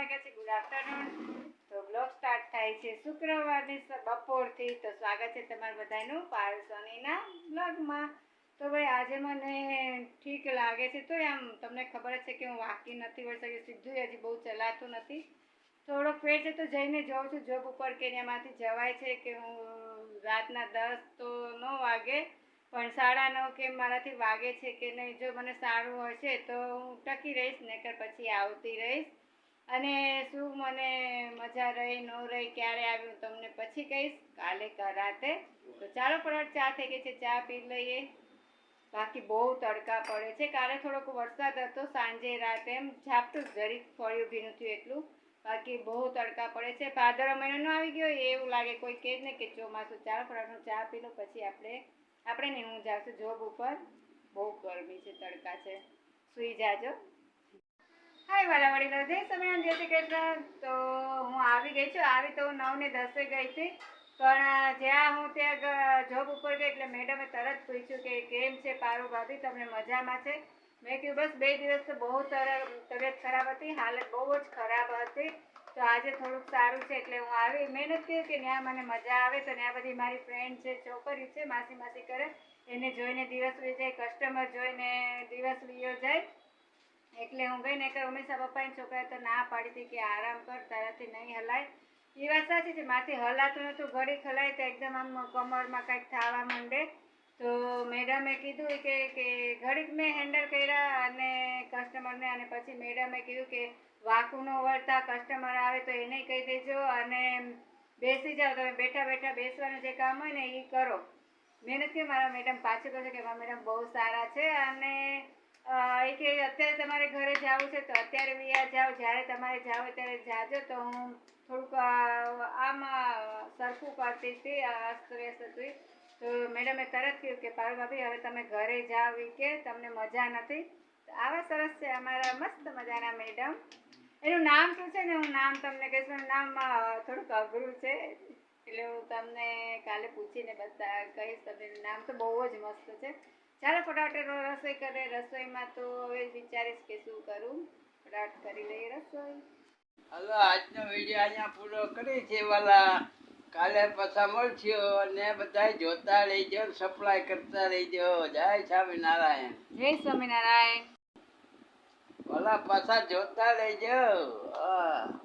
વાગ્યા છે good afternoon તો બ્લોગ સ્ટાર્ટ થાય છે શુક્રવારની બપોરથી. તો સ્વાગત છે તમારા બધાનું પારુલ સોનીના બ્લોગમાં તો ભાઈ, આજે મને ઠીક લાગે છે. તો આમ તમને ખબર છે કે હું વાંકી નથી વળી શકી સીધું હજી બહુ ચલાતું નથી. થોડોક ફેર છે તો જઈને જોઉં છું જોબ ઉપર કે એમાંથી જવાય છે કે હું રાતના દસ તો ન વાગે, પણ સાડા નવ કે મારાથી વાગે છે કે નહીં, જો મને સારું હશે તો હું ટકી રહીશ, નહીંતર પછી આવતી રહીશ. અને શું મને મજા રહી, ન રહી, ક્યારે આવ્યું તમને પછી કહીશ. કાલે રાતે. તો ચાલો ફટાફટ ચા થઈ ગઈ છે, ચા પી લઈએ. બાકી બહુ તડકા પડે છે. કાલે થોડોક વરસાદ હતો સાંજે રાતે. એમ ઝાપટું જરીક ફળ્યું ભીનું થયું એટલું. બાકી બહુ તડકા પડે છે. ભાદરવા મહિનો ન આવી ગયો, એવું લાગે કોઈ કહે જ ને કે ચોમાસું. ચાર ફટાફટ ચા પી લો પછી આપણે આપણે નહીં હું જાઉં છું જોબ ઉપર. બહુ ગરમી છે, તડકા છે. સૂઈ જાજો. હાય વાલા વડીલો જય સ્વામિનારાયણ, જય શ્રી કૃષ્ણ. તો હું આવી ગઈ છું. આવી તો હું નવ ને દસે ગઈ હતી. પણ જ્યાં હું ત્યાં જોબ ઉપર ગઈ એટલે મેડમે તરત પૂછ્યું કે કેમ છે પારુ ભાભી, તમને મજામાં છે? મેં કીધું, બસ બે દિવસ તો બહુ તબિયત ખરાબ હતી. હાલત બહુ જ ખરાબ હતી. તો આજે થોડુંક સારું છે એટલે હું આવી. મહેનત કરી કે ત્યાં મને મજા આવે તો ત્યાં બધી મારી ફ્રેન્ડ છે, છોકરી છે, માસી માસી કરે. એને જોઈને દિવસ વી જાય કસ્ટમર જોઈને દિવસ વીયો જાય. એટલે હું ગઈ ને કે હંમેશા પપ્પાની છોકરાએ તો ના પાડી હતી કે આરામ કર, તારાથી નહીં હલાય. એ વાત સાચી છે માથી હલાતું નતું ઘડીક હલાય તો એકદમ આમ કમરમાં કંઈક થવા માંડે. તો મેડમે કીધું કે કે ઘડીક મેં હેન્ડલ કર્યા અને કસ્ટમરને અને પછી મેડમે કીધું કે વાકુનો વળતા કસ્ટમર આવે તો એને કહી દેજો અને બેસી જાઓ, તમે બેઠા બેઠા બેસવાનું જે કામ હોય ને એ કરો. મહેનતથી મારા મેડમ પાછું કહે કે મારા મેડમ બહુ સારા છે અને કે અત્યારે તમારે ઘરે જવું છે, તો અત્યારે વિયા જાઓ, જ્યારે તમારે જાઓ ત્યારે જાજો, તો હું થોડુંક આમાં સરખું કરતી હતી અસ્ત વ્યસ્ત હતી. તો મેડમે તરત કહ્યું કે પારુ હવે તમે ઘરે જાઓ કે, તમને મજા નથી. આવા સરસ છે, અમારા મસ્ત મજાના મેડમ. એનું નામ શું છે ને, હું નામ તમને કહીશ, પણ નામ થોડુંક અઘરું છે. એટલે હું તમને કાલે પૂછીને બતા, કહીશ તમને નામ. તો બહુ જ મસ્ત છે. ચાલો ફટાફટ રસોઈ કરે રસોઈમાં તો હવે વિચારીશ કે શું કરું. ફટાફટ કરી લઈએ રસોઈ. હલો આજનો વીડિયો અહીંયા પૂરો કરી છે વાલા. કાલે પાછા મળશો અને બધા જોતા રહીજો સપ્લાય કરતા રહીજો. જય સ્વામિનારાયણ. જય સ્વામિનારાયણ. વાલા પાછા જોતા રહીજો. હા.